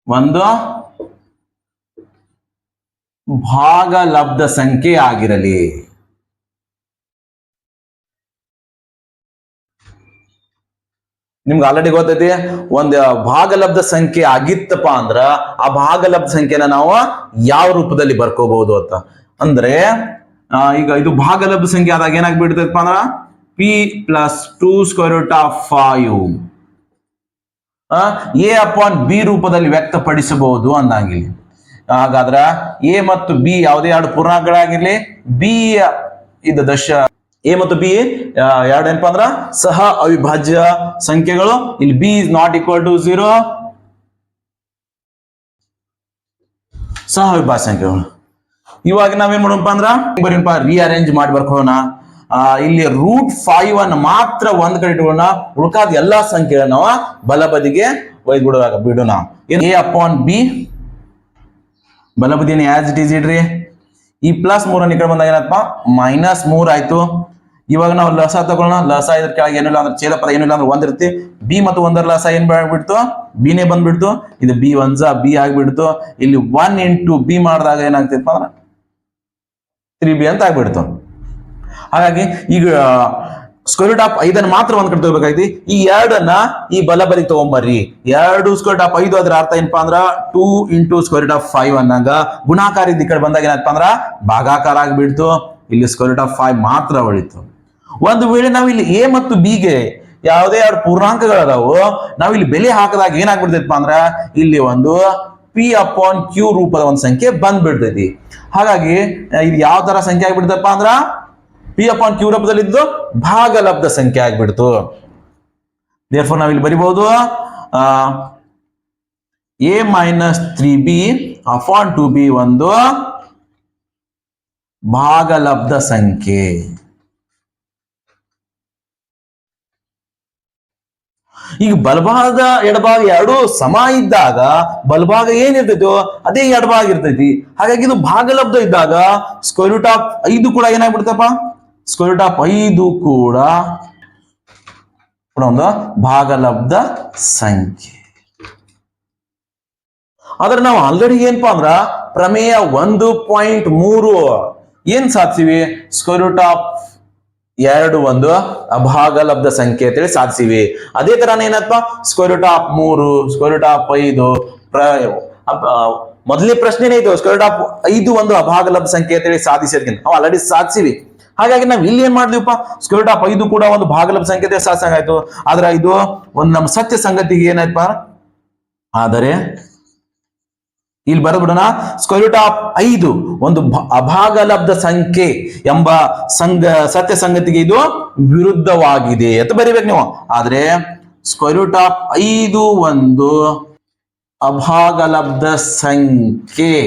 ಒಂದು ಭಾಗಲಬ್ಧ ಸಂಖ್ಯೆ ಆಗಿರಲಿ. ನಿಮ್ಗೆ ಆಲ್ರೆಡಿ ಗೊತ್ತೈತಿ? ಒಂದು ಭಾಗಲಬ್ಧ ಸಂಖ್ಯೆ ಆಗಿತ್ತಪ್ಪ ಅಂದ್ರ ಆ ಭಾಗಲಬ್ಧ ಸಂಖ್ಯೆನ ನಾವು ಯಾವ ರೂಪದಲ್ಲಿ ಬರ್ಕೋಬಹುದು ಅಂತ. ಅಂದ್ರೆ ಈಗ ಇದು ಭಾಗಲಬ್ಧ ಸಂಖ್ಯೆ ಆದಾಗ ಏನಾಗ್ಬಿಡ್ತೈತಪ್ಪ ಅಂದ್ರ p plus two square root of five a upon b ರೂಪದಲ್ಲಿ ವ್ಯಕ್ತಪಡಿಸಬಹುದು ಅಂದಂಗಿಲ್ಲಿ. ಹಾಗಾದ್ರ ಎ ಮತ್ತು ಬಿ ಯಾವುದೇ ಎರಡು ಪೂರ್ಣಾಂಕಗಳಾಗಿರ್ಲಿ, ಬಿ ಇದು ದಶ. ಎ ಮತ್ತು ಬಿ ಎರಡು ಏನಪ್ಪಾ ಅಂದ್ರ ಸಹ ಅವಿಭಾಜ್ಯ ಸಂಖ್ಯೆಗಳು. ಇಲ್ಲಿ b is not equal to zero ಸಹ ಅವಿಭಾಜ್ಯ ಸಂಖ್ಯೆಗಳು. ಇವಾಗ ನಾವೇನ್ ಮಾಡೋಣಪ್ಪ ಅಂದ್ರ, ಬರೀನಪ್ಪ ರಿಅರೇಂಜ್ ಮಾಡಿ ಬರ್ಕೊಳ್ಳೋಣ. ಇಲ್ಲಿ ರೂಟ್ ಫೈವ್ ಅನ್ನು ಮಾತ್ರ ಒಂದ್ ಕಡೆ ಇಟ್ಕೊಳ್ಳೋಣ. ಉಳ್ಕಾದ ಎಲ್ಲಾ ಸಂಖ್ಯೆಗಳನ್ನ ನಾವು ಬಲಬದಿಗೆ ಒಯ್ದು ಬಿಡುವಾಗ ಬಿಡೋಣ. A upon b? ಬಲಬದಿಯನ್ನು as it is ಇಡ್ರಿ. ಈ ಪ್ಲಸ್ ಮೂರನ್ನು ಈ ಕಡೆ ಬಂದಾಗ ಏನಪ್ಪ? ಮೈನಸ್ ಮೂರ್ ಆಯ್ತು. ಇವಾಗ ನಾವು ಲಸ ತಗೊಳ್ಳೋಣ. ಲಸ ಇದ್ರ ಕೆಳಗೆ ಏನಿಲ್ಲ ಅಂದ್ರೆ ಛೇದ ಪದ ಏನಿಲ್ಲ ಅಂದ್ರೆ ಒಂದಿರ್ತಿ ಬಿ ಮತ್ತು ಒಂದರ ಲಸ ಏನ್ ಆಗ್ಬಿಡ್ತು ಬಿನೇ ಬಂದ್ಬಿಡ್ತು. ಇದು ಬಿ ಒಂದ್ಸ ಬಿ ಆಗ್ಬಿಡ್ತು. ಇಲ್ಲಿ ಒನ್ ಇಂಟು ಬಿ ಮಾಡಿದಾಗ ಏನಾಗ್ತಿತ್ತು ಅಂದ್ರೆ ತ್ರೀ ಬಿ ಅಂತ ಆಗ್ಬಿಡ್ತು. ಹಾಗಾಗಿ ಈಗ ಸ್ಕ್ವೇರ್ ಆಫ್ ಐದನ್ನು ಮಾತ್ರ ಒಂದ್ ಕಡೆ ತಗೋಬೇಕಾಗಿ ಈ ಎರಡನ್ನ ಈ ಬಲಬದಿ ತಗೊಂಬರ್ರಿ. ಎರಡು ಸ್ಕ್ವೇರ್ ಆಫ್ ಐದು ಅದ್ರ ಅರ್ಥ ಏನಪ್ಪಾ ಅಂದ್ರ two into square of five ಅನ್ನಂಗ. ಗುಣಾಕಾರ ಈ ಕಡೆ ಬಂದಾಗ ಏನಪ್ಪಾ ಅಂದ್ರ ಭಾಗಾಕಾರ ಆಗಿಬಿಡ್ತು. ಇಲ್ಲಿ ಸ್ಕ್ವೇರ್ ಆಫ್ ಫೈವ್ ಮಾತ್ರ ಉಳಿತು. ಒಂದು ವೇಳೆ ನಾವು ಇಲ್ಲಿ ಎ ಮತ್ತು ಬಿಗೆ ಯಾವುದೇ ಎರಡು ಪೂರ್ಣಾಂಕಗಳದಾವು ನಾವು ಇಲ್ಲಿ ಬೆಲೆ ಹಾಕಿದಾಗ ಏನಾಗ್ಬಿಡ್ತೈತಪ್ಪ ಅಂದ್ರ ಇಲ್ಲಿ ಒಂದು ಪಿ ಅಪಾನ್ ಕ್ಯೂ ರೂಪದ ಒಂದು ಸಂಖ್ಯೆ ಬಂದ್ಬಿಡ್ತೈತಿ. ಹಾಗಾಗಿ, ಇದು ಯಾವ ತರ ಸಂಖ್ಯೆ ಆಗ್ಬಿಡ್ತಪ್ಪ ಅಂದ್ರ ಪಿ ಅಪಾನ್ ಕ್ಯೂ ರೂಪದಲ್ಲಿದ್ದು ಭಾಗಲಬ್ಧ ಸಂಖ್ಯೆ ಆಗ್ಬಿಡ್ತು. ದೇರ್ಫೋರ್ ನಾವಿಲ್ಲಿ ಬರಿಬಹುದು a minus three b upon two b ಒಂದು ಭಾಗಲಬ್ಧ ಸಂಖ್ಯೆ. ಈಗ ಬಲಭಾಗದ ಎಡಭಾಗ ಎರಡು ಸಮ ಇದ್ದಾಗ ಬಲಭಾಗ ಏನಿರ್ತೈತೋ ಅದೇ ಎಡಭಾಗ ಇರ್ತೈತಿ. ಹಾಗಾಗಿ ಇದು ಭಾಗಲಬ್ಧ ಇದ್ದಾಗ ಸ್ಕ್ವೇರ್ ರೂಟ್ ಆಫ್ ಐದು ಕೂಡ ಏನಾಗ್ಬಿಡ್ತಪ್ಪ? ಸ್ಕ್ವೇರ್ ರೂಟ್ ಆಫ್ ಐದು ಕೂಡ ಕೂಡ ಒಂದು ಭಾಗಲಬ್ಧ ಸಂಖ್ಯೆ. ಆದ್ರೆ ನಾವು ಆಲ್ರೆಡಿ ಏನಪ್ಪಾ ಅಂದ್ರ ಪ್ರಮೇಯ ಒಂದು ಪಾಯಿಂಟ್ ಮೂರು ಏನ್ ಸಾಧಿಸಿವಿ? ಸ್ಕ್ವೇರ್ ರೂಟ್ ಆಫ್ ಎರಡು ಒಂದು ಅಭಾಗಲಬ್ಧ ಸಂಖ್ಯೆ ಅಂತೇಳಿ ಸಾಧಿಸಿವಿ. ಅದೇ ತರನೇ ಏನಪ್ಪ ಸ್ಕ್ವೇರ್ ರೂಟ್ ಆಫ್ ಮೂರು, ಸ್ಕ್ವೇರ್ ರೂಟ್ ಆಫ್ ಐದು ಮೊದಲನೇ ಪ್ರಶ್ನೆನೇ ಇದು. ಸ್ಕ್ವೇರ್ ರೂಟ್ ಆಫ್ ಐದು ಒಂದು ಅಭಾಗಲಬ್ಧ ಸಂಖ್ಯೆ ಅಂತೇಳಿ ಸಾಧಿಸಿದ್ಕಿಂತ ನಾವು ಆಲ್ರೆಡಿ ಸಾಧಿಸಿವಿ. ಹಾಗಾಗಿ ನಾವು ಇಲ್ಲಿ ಏನ್ ಮಾಡಿದ್ವಿಪ್ಪ? ಸ್ಕ್ವೇರ್ ಆಫ್ ಐದು ಕೂಡ ಒಂದು ಭಾಗಲಬ್ಧ ಸಂಖ್ಯೆ ಸಾಸಂಗ ಆಯ್ತು. ಆದ್ರೆ ಇದು ಒಂದು ನಮ್ಮ ಸತ್ಯ ಸಂಗತಿಗೆ ಏನಾಯ್ತಪ್ಪ? ಆದರೆ, ಇಲ್ಲಿ ಬರಬಿಡೋಣ ಸ್ಕ್ವೇರ್ ಆಫ್ ಐದು ಒಂದು ಅಭಾಗಲಬ್ಧ ಸಂಖ್ಯೆ ಎಂಬ ಸಂಗ ಸತ್ಯ ಸಂಗತಿಗೆ ಇದು ವಿರುದ್ಧವಾಗಿದೆ ಅಂತ ಬರಿಬೇಕು ನೀವು. ಆದ್ರೆ ಸ್ಕ್ವೇರ್ ಆಫ್ ಐದು ಒಂದು ಅಭಾಗಲಬ್ಧ ಸಂಖ್ಯೆ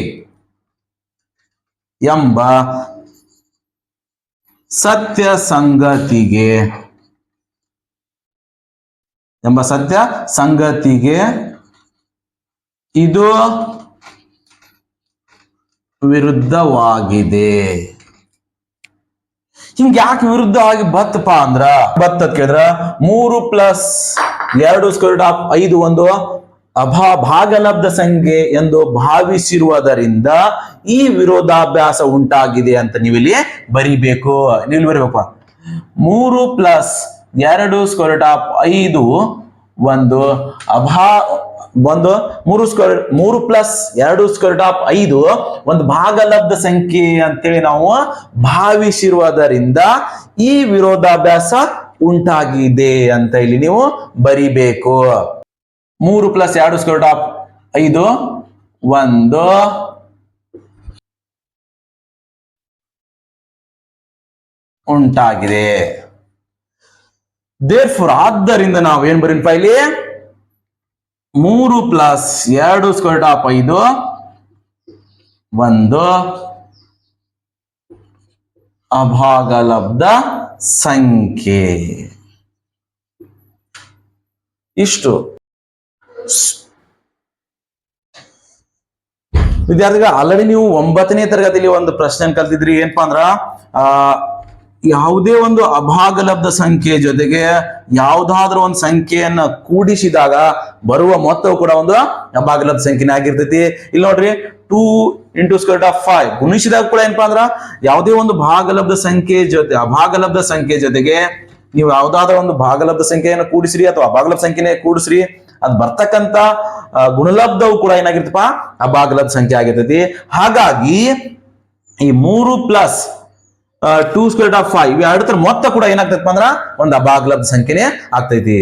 ಎಂಬ ಸತ್ಯ ಸಂಗತಿಗೆ ಎಂಬ ಸತ್ಯ ಸಂಗತಿಗೆ ಇದು ವಿರುದ್ಧವಾಗಿದೆ. ಹಿಂಗ ಯಾಕೆ ವಿರುದ್ಧವಾಗಿ ಬತ್ತಪ್ಪ ಅಂದ್ರ? ಬತ್ತದ ಕೇಳಿದ್ರ, ಮೂರು ಪ್ಲಸ್ ಎರಡು ಸ್ಕ್ವೇರ್ ಆಫ್ ಐದು ಒಂದು ಅಭಾ ಭಾಗಲಬ್ಧ ಸಂಖ್ಯೆ ಎಂದು ಭಾವಿಸಿರುವುದರಿಂದ ಈ ವಿರೋಧಾಭ್ಯಾಸ ಉಂಟಾಗಿದೆ ಅಂತ ನೀವಿಲ್ಲಿ ಬರಿಬೇಕು. ನೀವು ಇಲ್ಲಿ ಬರಿಬೇಕಪ್ಪ. ಮೂರು ಪ್ಲಸ್ ಎರಡು ಸ್ಕ್ವೇರ್ ಆಫ್ ಐದು ಒಂದು ಅಭಾ ಒಂದು ಮೂರು ಸ್ಕ್ವೇರ್ ಮೂರು ಪ್ಲಸ್ ಎರಡು ಸ್ಕ್ವೇರ್ ಆಫ್ ಐದು ಒಂದು ಭಾಗಲಬ್ಧ ಸಂಖ್ಯೆ ಅಂತೇಳಿ ನಾವು ಭಾವಿಸಿರುವುದರಿಂದ ಈ ವಿರೋಧಾಭ್ಯಾಸ ಉಂಟಾಗಿದೆ ಅಂತ ಇಲ್ಲಿ ನೀವು ಬರಿಬೇಕು. ಮೂರು ಪ್ಲಸ್ ಎರಡು ಸ್ಕ್ವೇರ್ ಆಫ್ ಐದು, ಒಂದು. ಉಂಟಾಗಿದೆ. ದೇರ್ಫೋರ್ ಆದ್ದರಿಂದ ನಾವು ಏನ್ ಬರೀನಪ್ಪ ಇಲ್ಲಿ? ಮೂರು ಪ್ಲಸ್ ಎರಡು ಸ್ಕ್ವೇರ್ ಆಫ್ ಐದು, ಒಂದು. ಅಭಾಗಲಬ್ಧ ಸಂಖ್ಯೆ. ಇಷ್ಟು. ವಿದ್ಯಾರ್ಥಿಗಳು ಆಲ್ರೆಡಿ ನೀವು ಒಂಬತ್ತನೇ ತರಗತಿಯಲ್ಲಿ ಒಂದು ಪ್ರಶ್ನೆ ಕಲ್ತಿದ್ರಿ. ಏನಪ್ಪಾ ಅಂದ್ರ, ಆ, ಯಾವುದೇ ಒಂದು ಅಭಾಗಲಬ್ಧ ಸಂಖ್ಯೆ ಜೊತೆಗೆ ಯಾವ್ದಾದ್ರೂ ಒಂದು ಸಂಖ್ಯೆಯನ್ನ ಕೂಡಿಸಿದಾಗ ಬರುವ ಮೊತ್ತವು ಕೂಡ ಒಂದು ಅಭಾಗಲಬ್ಧ ಸಂಖ್ಯೆನೇ ಆಗಿರ್ತೈತಿ. ಇಲ್ಲಿ ನೋಡ್ರಿ two into square of five ಗುಣಿಸಿದಾಗ ಕೂಡ ಏನಪ್ಪಾ ಅಂದ್ರ, ಯಾವುದೇ ಒಂದು ಭಾಗಲಬ್ಧ ಸಂಖ್ಯೆ ಜೊತೆ, ಅಭಾಗಲಬ್ಧ ಸಂಖ್ಯೆ ಜೊತೆಗೆ ನೀವು ಯಾವ್ದಾದ್ರು ಒಂದು ಭಾಗಲಬ್ಧ ಸಂಖ್ಯೆಯನ್ನು ಕೂಡಿಸ್ರಿ ಅಥವಾ ಅಭಾಗಲಬ್ಧ ಸಂಖ್ಯೆನೇ ಕೂಡಿಸ್ರಿ. ಅದ್ ಬರ್ತಕ್ಕಂತ ಗುಣಲಬ್ಧವು ಕೂಡ ಏನಾಗಿರ್ತಪ್ಪ? ಅಭಾಗಲಬ್ಧ ಸಂಖ್ಯೆ ಆಗಿರ್ತೈತಿ. ಹಾಗಾಗಿ ಈ ಮೂರು plus two square of five ಎರಡು ತರ ಮೊತ್ತ ಕೂಡ ಏನಾಗ್ತೈತಪ್ಪ ಅಂದ್ರ ಒಂದು ಅಭಾಗಲಬ್ಧ ಸಂಖ್ಯೆನೇ ಆಗ್ತೈತಿ.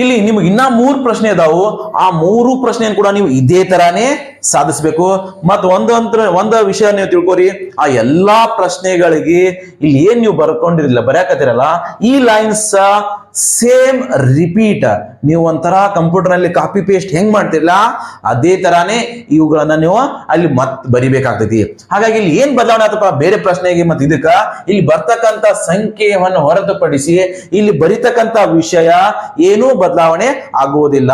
ಇಲ್ಲಿ ನಿಮ್ಗೆ ಇನ್ನ ಮೂರು ಪ್ರಶ್ನೆ ಇದಾವು ಆ ಮೂರು ಪ್ರಶ್ನೆಯನ್ನು ಕೂಡ ನೀವು ಇದೇ ತರಾನೇ ಸಾಧಿಸ್ಬೇಕು. ಮತ್ ಒಂದು ಒಂದ ಒಂದು ವಿಷಯ ನೀವು ತಿಳ್ಕೊರಿ. ಆ ಎಲ್ಲಾ ಪ್ರಶ್ನೆಗಳಿಗೆ ಇಲ್ಲಿ ಏನ್ ನೀವು ಬರ್ಕೊಂಡಿರಲಿಲ್ಲ ಬರ್ಯಾಕತ್ತಿರಲ್ಲ, ಈ ಲೈನ್ಸ್ ಸೇಮ್ ರಿಪೀಟ್. ನೀವು ಒಂಥರ ಕಂಪ್ಯೂಟರ್ನಲ್ಲಿ ಕಾಪಿ ಪೇಸ್ಟ್ ಹೆಂಗ್ ಮಾಡ್ತಿರಲ್ಲ ಅದೇ ತರಾನೇ ಇವುಗಳನ್ನು ನೀವು ಅಲ್ಲಿ ಮತ್ತೆ ಬರಿಬೇಕಾಗ್ತೈತಿ. ಹಾಗಾಗಿ ಇಲ್ಲಿ ಏನು ಬದಲಾವಣೆ ಆತಪ್ಪ? ಬೇರೆ ಪ್ರಶ್ನೆಗೆ ಮತ್ತೆ ಇದಕ್ಕ. ಇಲ್ಲಿ ಬರ್ತಕ್ಕಂಥ ಸಂಖ್ಯೆಯನ್ನು ಹೊರತುಪಡಿಸಿ ಇಲ್ಲಿ ಬರಿತಕ್ಕಂಥ ವಿಷಯ ಏನೂ ಬದಲಾವಣೆ ಆಗುವುದಿಲ್ಲ.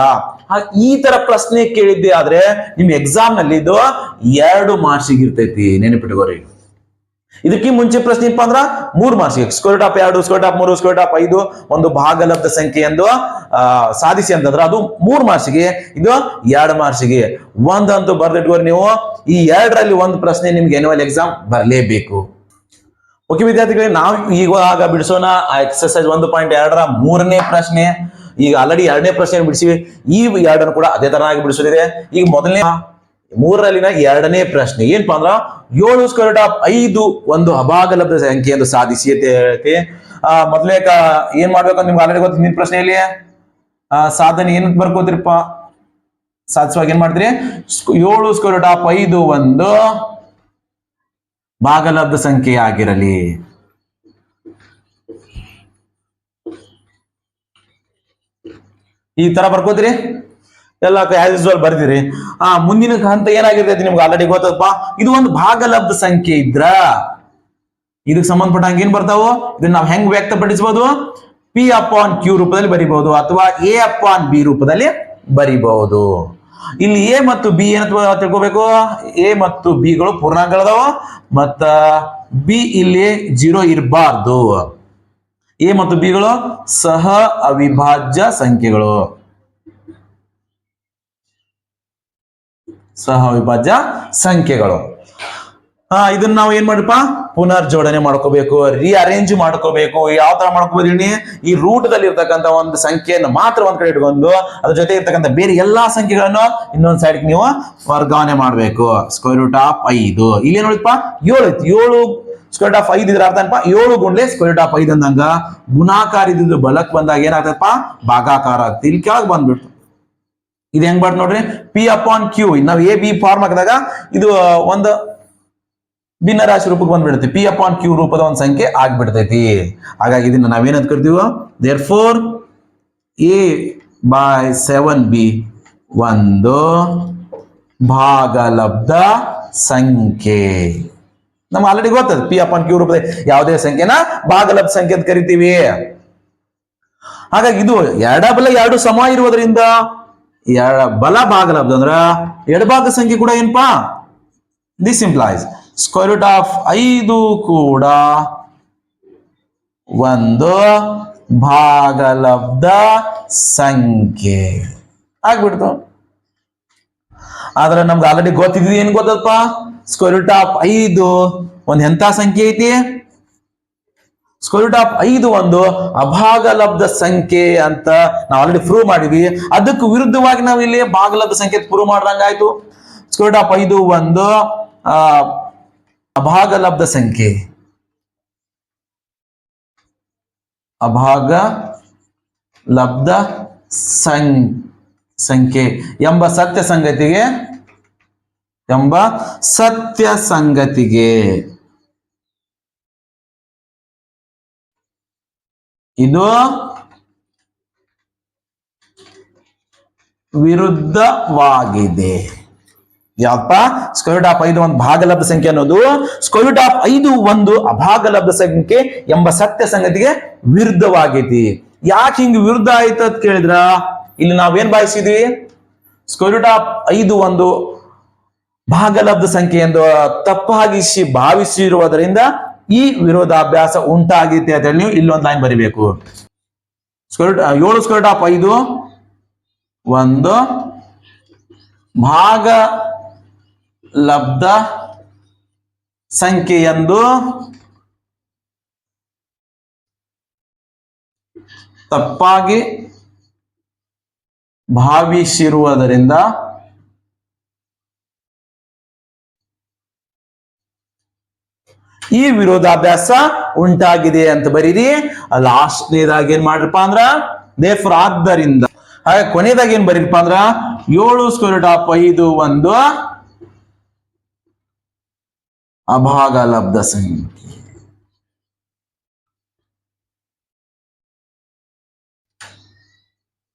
ಈ ತರ ಪ್ರಶ್ನೆ ಕೇಳಿದ್ದೆ ಆದ್ರೆ ನಿಮ್ ಎಕ್ಸಾಮ್ನಲ್ಲಿ ಇದು ಎರಡು ಮಾರ್ಕ್ಸಿಗೆ ಇರ್ತೈತಿ. ಇದಕ್ಕೆ ಮುಂಚೆ ಪ್ರಶ್ನೆ ಏನಪ್ಪಾ ಅಂದ್ರ ಮೂರ್ ಮಾರ್ಕ್ಸ್ ಸ್ಕ್ವೇರ್ ಆಫ್ ಎರಡು ಸ್ಕ್ವೇರ್ ಆಫ್ ಮೂರು ಸ್ಕ್ವೇರ್ ಆಫ್ ಐದು, ಒಂದು ಭಾಗಲಬ್ಧ ಸಂಖ್ಯೆ ಎಂದು ಸಾಧಿಸಿ ಅಂತಂದ್ರೆ ಅದು ಮೂರ್ ಮಾರ್ಸಿಗೆ ಇದು ಎರಡು ಮಾರ್ಕ್ಸಿಗೆ ಒಂದಂತೂ ಬರ್ದಿಟ್ಕೋರಿ ನೀವು, ಈ ಎರಡರಲ್ಲಿ ಒಂದು ಪ್ರಶ್ನೆ ನಿಮ್ಗೆ ಎನ್ಯುವಲ್ ಎಕ್ಸಾಮ್ ಬರಲೇಬೇಕು. ಓಕೆ ವಿದ್ಯಾರ್ಥಿಗಳೇ, ನಾವು ಇವಾಗ ಬಿಡಿಸೋಣ, ಆ ಎಕ್ಸರ್ಸೈಸ್ ಒಂದು ಪಾಯಿಂಟ್ ಎರಡರ ಮೂರನೇ ಪ್ರಶ್ನೆ. ಈಗ ಆಲ್ರೆಡಿ ಎರಡನೇ ಪ್ರಶ್ನೆ ಬಿಡಿಸಿವಿ, ಈ ಎರಡನ್ನು ಕೂಡ ಅದೇ ತರನಾಗಿ ಬಿಡಿಸೋದಿದೆ. ಈಗ ಮೊದಲನೇ ಮೂರರಲ್ಲಿನ ಎರಡನೇ ಪ್ರಶ್ನೆ ಏನಪ್ಪಾ ಅಂದ್ರ ಏಳು ಸ್ಕ್ವೇರ್ ಆಫ್ ಐದು ಒಂದು ಅಭಾಗಲಬ್ಧ ಸಂಖ್ಯೆ ಎಂದು ಸಾಧಿಸಿ ಅಂತ ಹೇಳೈತಿ. ಆ, ಮೊದಲೇ ಏನ್ ಮಾಡ್ಬೇಕು ನಿಮ್ಗೆ ಆಲ್ರೆಡಿ ಗೊತ್ತಿ ಹಿಂದಿನ ಪ್ರಶ್ನೆಯಲ್ಲಿ? ಆ, ಸಾಧನೆ ಏನಂತ ಬರ್ಕೋತಿರಪ್ಪ? ಸಾಧಿಸುವಾಗ ಏನ್ ಮಾಡಿದ್ರಿ? ಏಳು ಸ್ಕ್ವೇರ್ ಆಫ್ ಐದು ಒಂದು ಭಾಗಲಬ್ಧ ಸಂಖ್ಯೆ ಆಗಿರಲಿ ಈ ತರ ಬರ್ಕೋತೀರಿ? ಎಲ್ಲ ಆಸ್ ಯೂಸ್ವಲ್ ಬರ್ದಿರಿ. ಆ, ಮುಂದಿನ ಹಂತ ಏನಾಗಿರ್ತೈತಿ ನಿಮ್ಗೆ ಆಲ್ರೆಡಿ ಗೊತ್ತಪ್ಪ ಇದು ಒಂದು ಭಾಗಲಬ್ಧ ಸಂಖ್ಯೆ ಇದ್ರ. ಇದಕ್ಕೆ ಸಂಬಂಧಪಟ್ಟಂಗೆ ಏನ್ ಬರ್ತಾವು? ಇದನ್ನ ನಾವು ಹೆಂಗ್ ವ್ಯಕ್ತಪಡಿಸಬಹುದು ಪಿ ಅಪಾನ್ ಕ್ಯೂ ರೂಪದಲ್ಲಿ ಬರಿಬಹುದು ಅಥವಾ ಎ ಅಪಾನ್ ಬಿ ರೂಪದಲ್ಲಿ ಬರಿಬಹುದು ಇಲ್ಲಿ ಎ ಮತ್ತು ಬಿ ಏನ ತಿಳ್ಕೋಬೇಕು? ಎ ಮತ್ತು ಬಿ ಗಳು ಪೂರ್ಣಾಂಕಗಳದಾವ. ಮತ್ತ ಬಿ ಇಲ್ಲಿ ಜೀರೋ ಇರಬಾರ್ದು. ಎ ಮತ್ತು ಬಿ ಗಳು ಸಹ ಅವಿಭಾಜ್ಯ ಸಂಖ್ಯೆಗಳು. ಸಹ ಅವಿಭಾಜ್ಯ ಸಂಖ್ಯೆಗಳು. ಆ ಇದನ್ನ ನಾವು ಏನ್ ಮಾಡಪ್ಪ? ಪುನರ್ ಜೋಡಣೆ ಮಾಡ್ಕೋಬೇಕು ರೀಅರೇಂಜ್ ಮಾಡ್ಕೋಬೇಕು. ಯಾವ ತರ ಮಾಡ್ಕೋಬಹುದು ಹೇಳಿ? ಈ ರೂಟ್ ದಲ್ಲಿ ಇರ್ತಕ್ಕಂತ ಒಂದು ಸಂಖ್ಯೆಯನ್ನು ಮಾತ್ರ ಒಂದ್ ಕಡೆ ಇಟ್ಕೊಂಡು, ಅದ್ರ ಜೊತೆ ಇರ್ತಕ್ಕಂಥ ಬೇರೆ ಎಲ್ಲಾ ಸಂಖ್ಯೆಗಳನ್ನು ಇನ್ನೊಂದ್ ಸೈಡ್ ನೀವು ವರ್ಗಾವಣೆ ಮಾಡ್ಬೇಕು. ಸ್ಕ್ವೇರ್ ರೂಟ್ ಆಫ್ ಐದು. ಇಲ್ಲಿ ನೋಡಿಪ್ಪ ಏಳು ಐತಿ ಏಳು ಸ್ಕ್ವೇರ್ ಆಫ್ ಐದು ಇದ್ರ ಅರ್ಥ ಏನಪ್ಪ? ಏಳು ಗುಂಡ್ಲೆ ಸ್ಕ್ವೇರ್ ಆಫ್ ಐದು ಅಂದಂಗ ಗುಣಾಕಾರ ಇದ್ದಿದ್ದು ಬಲಕ್ ಬಂದಾಗ ಏನಾಗ್ತದಪ್ಪ? ಭಾಗಾಕಾರ ಆಗ್ತದೆ. ಇಲ್ಲಿ ಬಂದ್ಬಿಡ್ತು. ಇದು ಹೆಂಗ್ ಬರ್ತ ನೋಡ್ರಿ? ಪಿ ಅಪಾನ್ ಕ್ಯೂ ನಾವ್ ಎ ಬಿ ಫಾರ್ಮ್ ಹಾಕಿದಾಗ ಇದು ಒಂದು ಭಿನ್ನ ರಾಶಿ ರೂಪಕ್ಕೆ ಬಂದ್ಬಿಡುತ್ತೆ. ಪಿ ಅಪಾನ್ ಕ್ಯೂ ರೂಪದ ಒಂದು ಸಂಖ್ಯೆ ಆಗ್ಬಿಡ್ತೈತಿ. ಹಾಗಾಗಿ ಇದನ್ನ ನಾವೇನಂತ ಕರಿತೀವ? Therefore a by seven b ಒಂದು ಭಾಗಲಬ್ಧ ಸಂಖ್ಯೆ. ನಮ್ಗೆ ಆಲ್ರೆಡಿ ಗೊತ್ತದ ಪಿ ಅಪಾನ್ ಕ್ಯೂ ರೂಪದ ಯಾವುದೇ ಸಂಖ್ಯೆನ ಭಾಗಲಬ್ಧ ಸಂಖ್ಯೆ ಅಂತ ಕರಿತೀವಿ. ಹಾಗಾಗಿ ಇದು ಎಡಬಲ ಎರಡು ಸಮ ಇರುವುದರಿಂದ ಬಲ ಭಾಗಲಬ್ಧ ಅಂದ್ರ ಎಡಭಾಗ ಸಂಖ್ಯೆ ಕೂಡ ಏನಪ್ಪಾ this implies square root of ಐದು ಕೂಡ ಒಂದು ಭಾಗಲಬ್ಧ ಸಂಖ್ಯೆ. ಆಗ್ಬಿಡ್ತು. ಆದ್ರೆ ನಮ್ಗೆ ಆಲ್ರೆಡಿ ಗೊತ್ತಿದ್ದು ಏನ್ ಗೊತ್ತಪ್ಪ ಸ್ಕ್ವೇರ್ ರೂಟ್ ಆಫ್ ಐದು. ಒಂದ್ ಎಂತ ಸಂಖ್ಯೆ ಐತಿ? ಸ್ಕ್ವೇರ್ ಆಫ್ ಐದು ಒಂದು ಅಭಾಗಲಬ್ಧ ಸಂಖ್ಯೆ ಅಂತ ನಾವು ಆಲ್ರೆಡಿ ಪ್ರೂವ್ ಮಾಡಿದ್ವಿ. ಅದಕ್ಕೆ ವಿರುದ್ಧವಾಗಿ ನಾವು ಇಲ್ಲಿ ಭಾಗಲಬ್ಧ ಸಂಖ್ಯೆ ಪ್ರೂವ್ ಮಾಡಿದಂಗಾಯ್ತು ಸ್ಕ್ವೇರ್ ಆಫ್ ಐದು ಒಂದು ಅಭಾಗಲಬ್ಧ ಸಂಖ್ಯೆ. ಅಭಾಗ ಲಬ್ಧ ಸಂ ಸಂಖ್ಯೆ. ಎಂಬ ಸತ್ಯ ಸಂಗತಿಗೆ, ಎಂಬ ಸತ್ಯ ಸಂಗತಿಗೆ. ಇದು ವಿರುದ್ಧವಾಗಿದೆ. ಯಾವಪ್ಪ ಸ್ಕ್ವೇರ್ ಆಫ್ ಐದು ಒಂದು ಭಾಗಲಬ್ಧ ಸಂಖ್ಯೆ ಅನ್ನೋದು ಸ್ಕ್ವೇರ್ ಆಫ್ ಐದು ಒಂದು ಅಭಾಗಲಬ್ಧ ಸಂಖ್ಯೆ ಎಂಬ ಸತ್ಯ ಸಂಗತಿಗೆ ವಿರುದ್ಧವಾಗಿದೆ. ಯಾಕೆ ಹಿಂಗ್ ವಿರುದ್ಧ ಆಯ್ತು ಅಂತ ಕೇಳಿದ್ರ? ಇಲ್ಲಿ ನಾವೇನ್ ಭಾವಿಸಿದ್ವಿ? ಸ್ಕ್ವೇರ್ ಆಫ್ ಐದು ಒಂದು ಭಾಗಲಬ್ಧ ಸಂಖ್ಯೆ ಎಂದು ತಪ್ಪಾಗಿಸಿ ಭಾವಿಸಿರುವುದರಿಂದ ಈ ವಿರೋಧಾಭ್ಯಾಸ ಉಂಟಾಗಿದೆ ಅಂತ ಹೇಳಿ ನೀವು ಇಲ್ಲೊಂದು ಲೈನ್ ಬರಿಬೇಕು. ಸ್ಕ್ವೇರ್ ಏಳು ಸ್ಕ್ವೇರ್ ಆಫ್ ಐದು, ಒಂದು, ಭಾಗ ಲಬ್ಧ ಸಂಖ್ಯೆ ಎಂದು ತಪ್ಪಾಗಿ ಭಾವಿಸಿರುವುದರಿಂದ ಈ ವಿರೋಧಾಭ್ಯಾಸ ಉಂಟಾಗಿದೆ ಅಂತ ಬರೀರಿ. ಲಾಸ್ಟ್ನೇದಾಗಿ ಏನ್ ಮಾಡ್ರಪ್ಪ ಅಂದ್ರ? ದೇಫರ್ ಆದ್ದರಿಂದ. ಹಾಗೆ ಕೊನೆಯದಾಗಿ ಏನ್ ಬರೀರಿಪ್ಪ ಅಂದ್ರ? ಏಳು ಸ್ಕ್ವೇರ್ ಆಫ್ ಐದು ಒಂದು ಅಭಾಗಲಬ್ಧ ಸಂಖ್ಯೆ.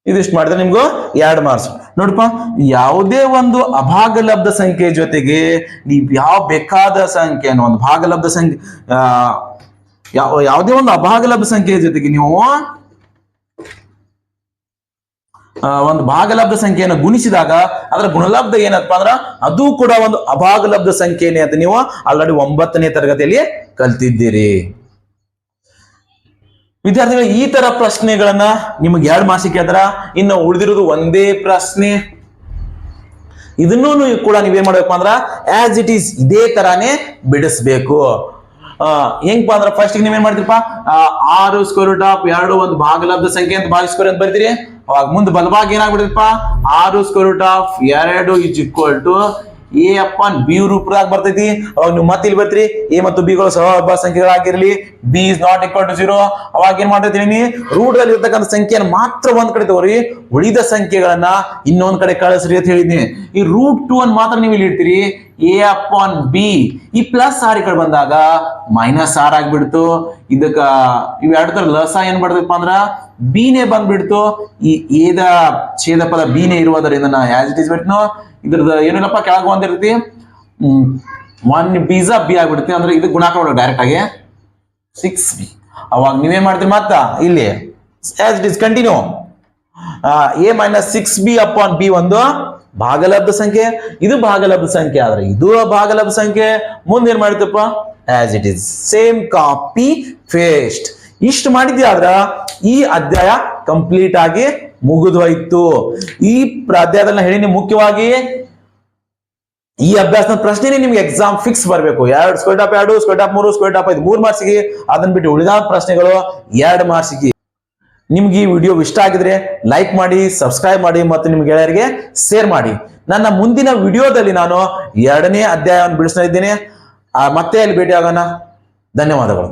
ಇದಿಷ್ಟು ಮಾಡಿದ್ರೆ ನಿಮ್ಗೂ ಎರಡು ಮಾರ್ಕ್ಸ್ ನೋಡಪ್ಪ ಯಾವುದೇ ಒಂದು ಅಭಾಗಲಬ್ಧ ಸಂಖ್ಯೆ ಜೊತೆಗೆ ನೀವ್ ಯಾವ ಬೇಕಾದ ಸಂಖ್ಯೆಯನ್ನು ಒಂದು ಭಾಗಲಬ್ಧ ಸಂಖ್ಯೆ ಯಾವ ಯಾವುದೇ ಒಂದು ಅಭಾಗಲಬ್ಧ ಸಂಖ್ಯೆ ಜೊತೆಗೆ ನೀವು ಒಂದು ಭಾಗಲಬ್ಧ ಸಂಖ್ಯೆಯನ್ನು ಗುಣಿಸಿದಾಗ ಅದರ ಗುಣಲಬ್ಧ ಏನಪ್ಪಾ ಅಂದ್ರ ಅದು ಕೂಡ ಒಂದು ಅಭಾಗಲಬ್ಧ ಸಂಖ್ಯೆನೇ ಅಂತ ನೀವು ಆಲ್ರೆಡಿ ಒಂಬತ್ತನೇ ತರಗತಿಯಲ್ಲಿ ಕಲ್ತಿದ್ದೀರಿ. ವಿದ್ಯಾರ್ಥಿಗಳು, ಈ ತರ ಪ್ರಶ್ನೆಗಳನ್ನ ನಿಮಗೆ ಎರಡು ಮಾಸಿಕ ಕೇಳ್ತಾರ ಇನ್ನು ಉಳಿದಿರೋದು ಒಂದೇ ಪ್ರಶ್ನೆ. ಇದನ್ನೂ ಕೂಡ ನೀವೇನ್ ಮಾಡ್ಬೇಕು ಅಂದ್ರ ಆಸ್ ಇಟ್ ಈಸ್ ಇದೇ ತರಾನೇ ಬಿಡಿಸ್ಬೇಕು. ಹೆಂಗಪ್ಪ ಅಂದ್ರ ಫಸ್ಟ್ ನೀವೇನ್ ಮಾಡ್ತೀರಪ್ಪ? ಆರು ಸ್ಕ್ವೇರ್ ರೂಟ್ ಆಫ್ ಎರಡು ಒಂದು ಭಾಗಲಬ್ಧ ಸಂಖ್ಯೆ ಅಂತ ಭಾಗಿಸ್ಕೊರಿ ಅಂತ ಬರ್ತೀರಿ ಅವಾಗ ಮುಂದೆ ಬಲಭಾಗ ಏನಾಗ್ಬಿಡ್ತಪ್ಪ ಆರು ಸ್ಕ್ವೇರ್ ರೂಟ್ ಆಫ್ ಎರಡು is equal to a upon b ರೂಪದಾಗ ಬರ್ತೈತಿ. ಅವಾಗ ನೀವು ಮತ್ತೆ ಇಲ್ಲಿ ಬರ್ತೀರಿ? ಎ ಮತ್ತು ಬಿಗಳು ಗಳು ಅಭ್ಯಾಸ ಸಂಖ್ಯೆಗಳಾಗಿರ್ಲಿ. B is not equal to zero ಅವಾಗ ಏನ್ ಮಾಡಿರ್ತೀನಿ ರೂಟ್ ಅಲ್ಲಿ ಇರ್ತಕ್ಕಂಥ ಸಂಖ್ಯೆಯನ್ನು ಮಾತ್ರ ಒಂದ್ ಕಡೆ ತಗೋರಿ ಉಳಿದ ಸಂಖ್ಯೆಗಳನ್ನ ಇನ್ನೊಂದ್ ಕಡೆ ಕಳಿಸ್ರಿ ಅಂತ ಹೇಳಿದ್ನಿ. ಈ ರೂಟ್ ಟು ಅನ್ ಮಾತ್ರ ನೀವು ಇಲ್ಲಿ ಇಡ್ತೀರಿ. ಎ ಅಪಾನ್ ಬಿ ಈ ಪ್ಲಸ್ ಆರ್ ಈ ಕಡೆ ಬಂದಾಗ ಮೈನಸ್ ಆರ್ ಆಗ್ಬಿಡ್ತು. ಇದಕ್ಕ ಇವ್ ಎರಡು ತರ ಲಸ ಏನ್ ಬರ್ತದಪ್ಪ ಅಂದ್ರ? ಬಿನೇ ಬಂದ್ಬಿಡ್ತು. ಈ ಎದ ಛೇದ ಪದ ಬಿನೇ ಇರುವುದರಿಂದ ನಾ ಇಟ್ ಇಸ್ ಬಿಟ್ನು ಇದ್ರದ್ದು ಏನಿಲ್ಲಪ್ಪ, ಕೆಳಗೆ ಒಂದಿರ್ತಿ ಒನ್ ಪಿಜ್ಜಾ ಬಿ ಆಗ್ಬಿಡುತ್ತೆ. ಅಂದ್ರೆ ಇದು ಗುಣಾಕಾರ ಡೈರೆಕ್ಟ್ ಆಗಿ ಸಿಕ್ಸ್ ಬಿ ಅವಾಗ ನೀವೇನ್ ಮಾಡ್ತೀರಿ ಮಾತ್ರ ಇಲ್ಲಿ as it is continue a minus six b upon b ಒಂದು ಭಾಗಲಬ್ಧ ಸಂಖ್ಯೆ. ಇದು ಭಾಗಲಬ್ಧ ಸಂಖ್ಯೆ, ಆದ್ರೆ ಇದು ಭಾಗಲಬ್ಧ ಸಂಖ್ಯೆ. ಮುಂದೆ ಏನ್ ಮಾಡ್ತಪ್ಪ as it is same copy paste ಇಷ್ಟು ಮಾಡಿದ್ಯಾದ್ರ ಈ ಅಧ್ಯಾಯ ಕಂಪ್ಲೀಟ್ ಆಗಿ ಮುಗಿದು ಹೋಯ್ತು ಈ ಅಧ್ಯಾಯದಲ್ಲಿ ಹೇಳಿ ಮುಖ್ಯವಾಗಿ ಈ ಅಭ್ಯಾಸದ ಪ್ರಶ್ನೆನೇ ನಿಮ್ಗೆ ಎಕ್ಸಾಮ್ ಫಿಕ್ಸ್ ಬರಬೇಕು. ಎರಡು ಸ್ಕ್ವೇರ್ ಟಾಪ್ ಎರಡು ಸ್ಕ್ವೇರ್ ಟಾಪ್ ಮೂರು ಸ್ಕ್ವೇರ್ ಟಾಪ್ ಐದು, ಮೂರು ಮಾರ್ಕ್ಸಿಗೆ ಅದನ್ನ ಬಿಟ್ಟು ಉಳಿದ ಪ್ರಶ್ನೆಗಳು ಎರಡು ಮಾರ್ಕ್ಸಿಗೆ ನಿಮ್ಗೆ ಈ ವಿಡಿಯೋ ಇಷ್ಟ ಆಗಿದ್ರೆ ಲೈಕ್ ಮಾಡಿ ಸಬ್ಸ್ಕ್ರೈಬ್ ಮಾಡಿ ಮತ್ತು ನಿಮ್ಮ ಗೆಳೆಯರಿಗೆ ಶೇರ್ ಮಾಡಿ. ನನ್ನ ಮುಂದಿನ ವಿಡಿಯೋದಲ್ಲಿ ನಾನು ಎರಡನೇ ಅಧ್ಯಾಯವನ್ನು ಬಿಡಿಸ್ತಾ ಇದ್ದೇನೆ. ಮತ್ತೆ ಅಲ್ಲಿ ಭೇಟಿ ಆಗೋಣ ಧನ್ಯವಾದಗಳು.